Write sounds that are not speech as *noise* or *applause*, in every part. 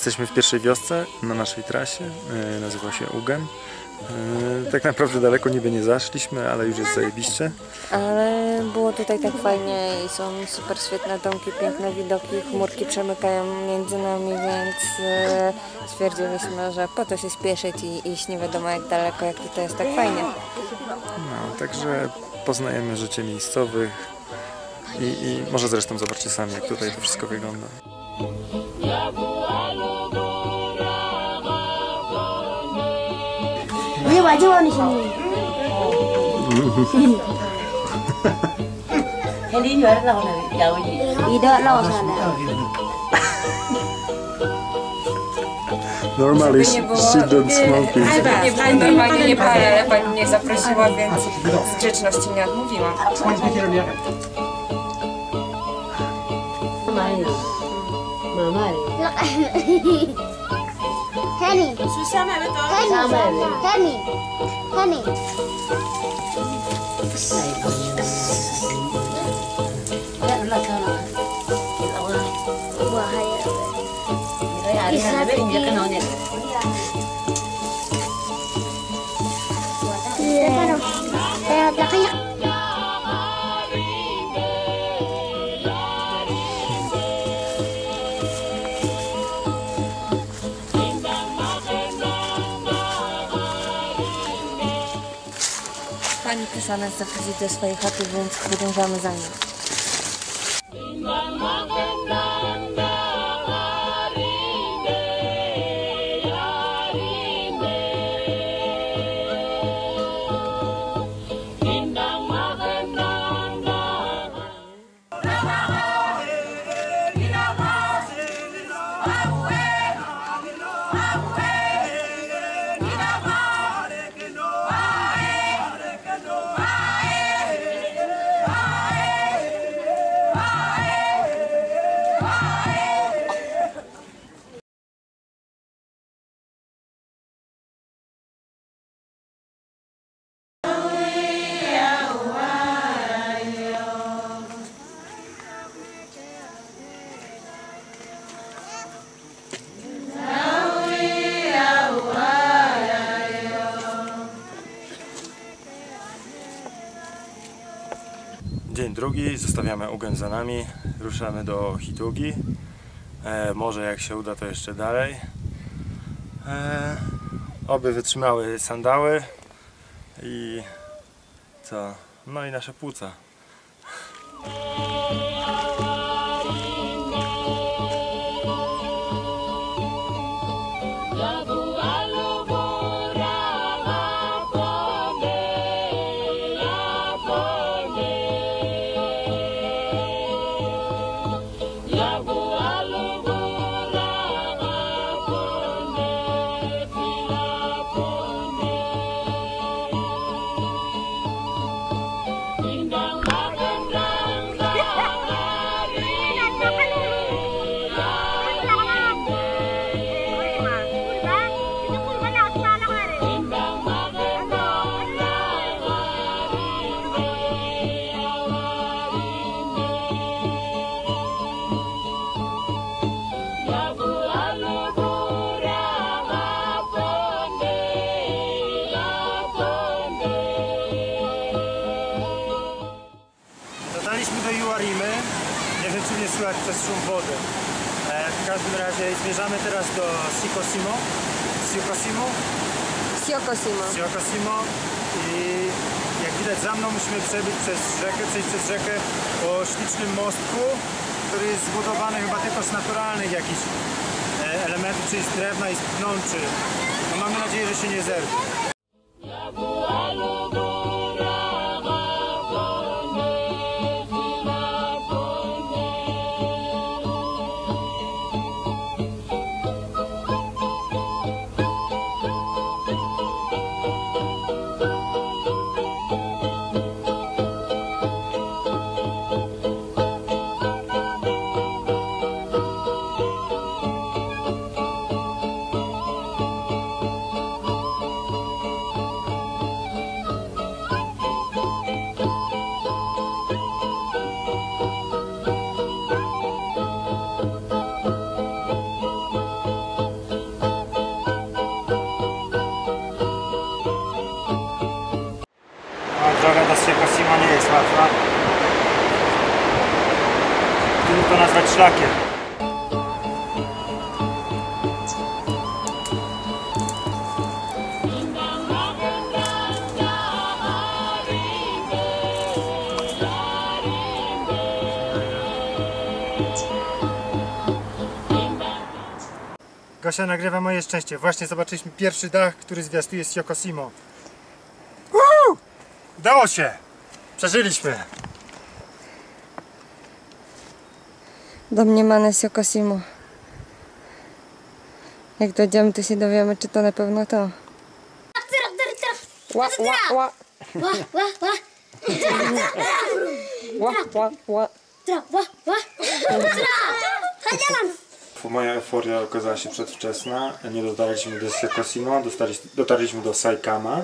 Jesteśmy w pierwszej wiosce na naszej trasie, e, nazywa się Ugen. E, Tak naprawdę daleko niby nie zaszliśmy, ale już jest zajebiście. Ale było tutaj tak fajnie i są super świetne domki, piękne widoki, chmurki przemykają między nami, więc e, stwierdziliśmy, że po to się spieszyć i iść nie wiadomo jak daleko, jak to jest tak fajnie. No, także poznajemy życie miejscowych i, i może zresztą zobaczcie sami, jak tutaj to wszystko wygląda. Ini baju di sini. Heli juga ada lah jauh ni. Tidak lah sana. Normally she don't smoking. Nie było normalnie nie pali, ale pani mnie zaprosiła, więc z grzeczności nie odmówiłam. Mama. Nak *laughs* هاني شو سامع بتقول هاني هاني هاني دقيقة Pani pisane zachodzi do swojej chaty, więc podążamy za nim. Dzień drugi, zostawiamy Ugen za nami, ruszamy do Hitugi. E, może jak się uda to jeszcze dalej. E, oby wytrzymały sandały i co? No i nasze płuca. Przez szum wody. E, w każdym razie zmierzamy teraz do Sikosimo. Sikosimo? Siokosimo. Sikosimo i jak widać za mną musimy przebyć przez rzekę, przejść przez rzekę po ślicznym mostku, który jest zbudowany chyba tylko z naturalnych jakichś e, elementów, czyli z drewna i z pnączy. No mamy nadzieję, że się nie zerwie. Łatwa. Trudno to nazwać szlakiem. Gosia nagrywa moje szczęście. Właśnie zobaczyliśmy pierwszy dach, który zwiastuje z Yokosimo. Woo! Udało się! Przeżyliśmy! Domniemane Siokosimo. Jak dojdziemy, to się dowiemy, czy to na pewno to. Ła, ła, ła, Wah, wah, wah. ła, ła, ła. Tra. Tra. Jalan. Moja euforia okazała się przedwczesna. Nie dotarliśmy do Sekosimo, dotarliśmy do Saikama.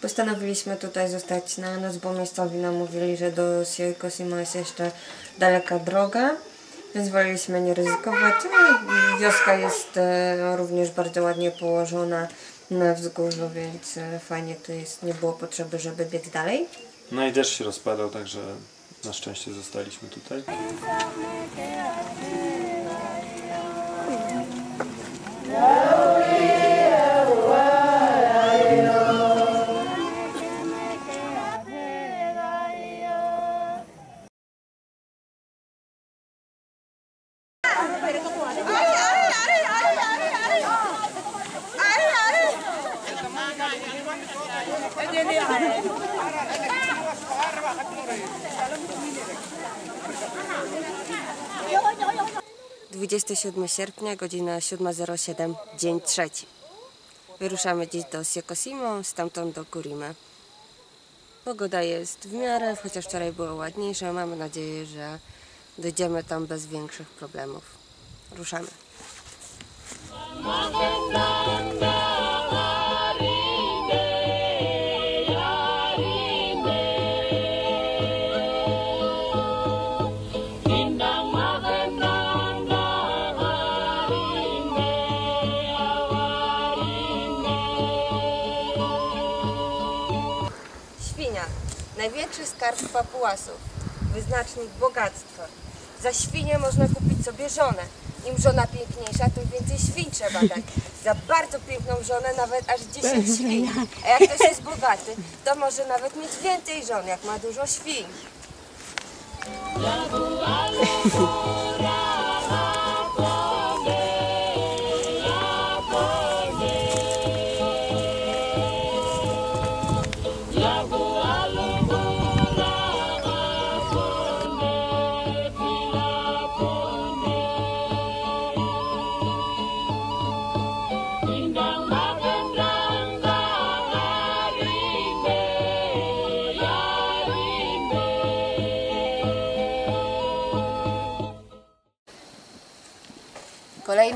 Postanowiliśmy tutaj zostać na noc, bo miejscowi nam mówili, że do Siokosimo jest jeszcze daleka droga. Więc woleliśmy nie ryzykować. No, Wioska jest e, również bardzo ładnie położona na wzgórzu, więc e, fajnie tu jest. Nie było potrzeby, żeby biec dalej. No i deszcz się rozpadał, także na szczęście zostaliśmy tutaj. Dwudziestego sierpnia, godzina 7.07, dzień trzeci. Wyruszamy dziś do Siekosimo, stamtąd do Kurimy. Pogoda jest w miarę, chociaż wczoraj było ładniejsze. Mamy nadzieję, że dojdziemy tam bez większych problemów. Ruszamy. Skarb papułasów. Wyznacznik bogactwa. Za świnię można kupić sobie żonę. Im żona piękniejsza, tym więcej świń trzeba dać. Za bardzo piękną żonę nawet aż 10 świń. A jak ktoś jest bogaty, to może nawet mieć więcej żon, jak ma dużo świń.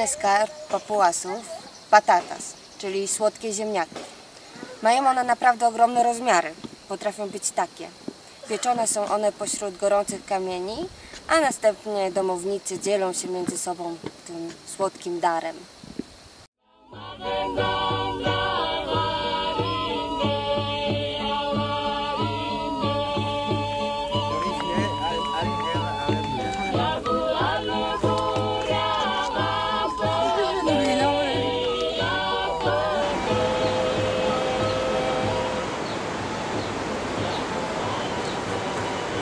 Kolejny skarb papułasów, patatas, czyli słodkie ziemniaki. Mają one naprawdę ogromne rozmiary. Potrafią być takie. Pieczone są one pośród gorących kamieni, a następnie domownicy dzielą się między sobą tym słodkim darem.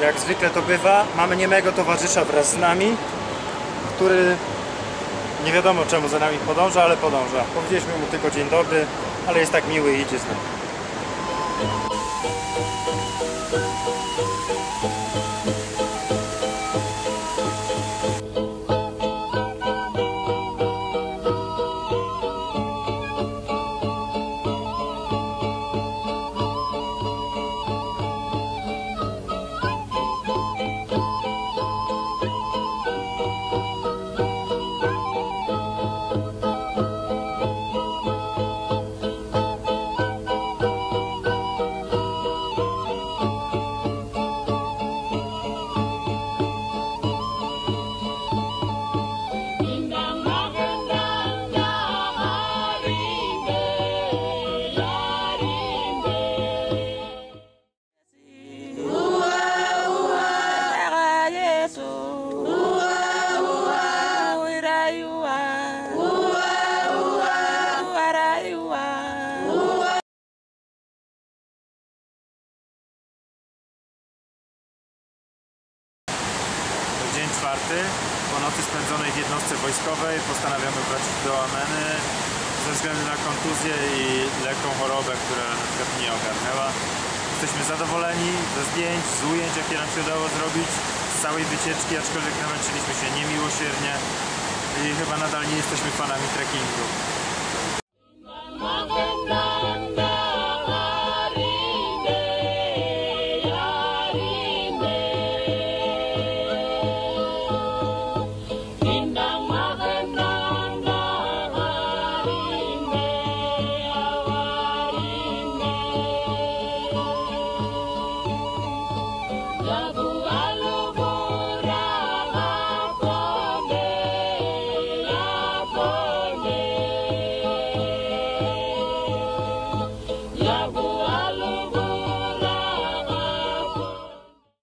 Jak zwykle to bywa, mamy niemego towarzysza wraz z nami, który nie wiadomo czemu za nami podąża, ale podąża. Powiedzieliśmy mu tylko dzień dobry, ale jest tak miły i idzie z nami. Mnie ogarnęła. Jesteśmy zadowoleni ze zdjęć, z ujęć, jakie nam się udało zrobić, z całej wycieczki, aczkolwiek namęczyliśmy się niemiłosiernie i chyba nadal nie jesteśmy fanami trekkingu.